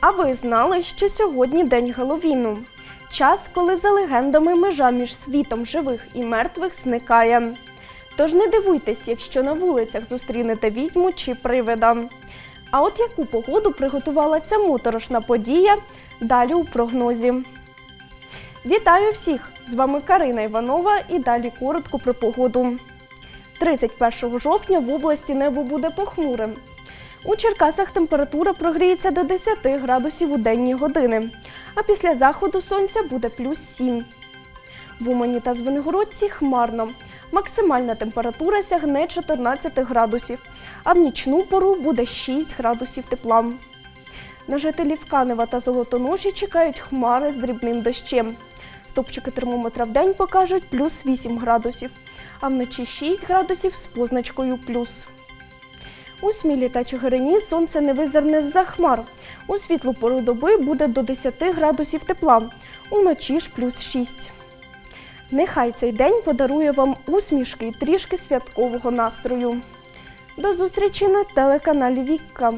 А ви знали, що сьогодні день Геловіну? Час, коли за легендами межа між світом живих і мертвих зникає. Тож не дивуйтесь, якщо на вулицях зустрінете відьму чи привида. А от яку погоду приготувала ця моторошна подія далі у прогнозі. Вітаю всіх! З вами Карина Іванова і далі коротко про погоду. 31 жовтня в області небо буде похмурим. У Черкасах температура прогріється до 10 градусів у денні години, а після заходу сонця буде плюс 7. В Умані та Звенигородці хмарно. Максимальна температура сягне 14 градусів, а в нічну пору буде 6 градусів тепла. На жителів Канева та Золотоноші чекають хмари з дрібним дощем. Стопчики термометра в день покажуть плюс 8 градусів, а вночі 6 градусів з позначкою плюс. У Смілі та Чигирині сонце не визирне з-за хмар. У світлу пору доби буде до 10 градусів тепла, уночі ж плюс 6. Нехай цей день подарує вам усмішки і трішки святкового настрою. До зустрічі на телеканалі Вікка.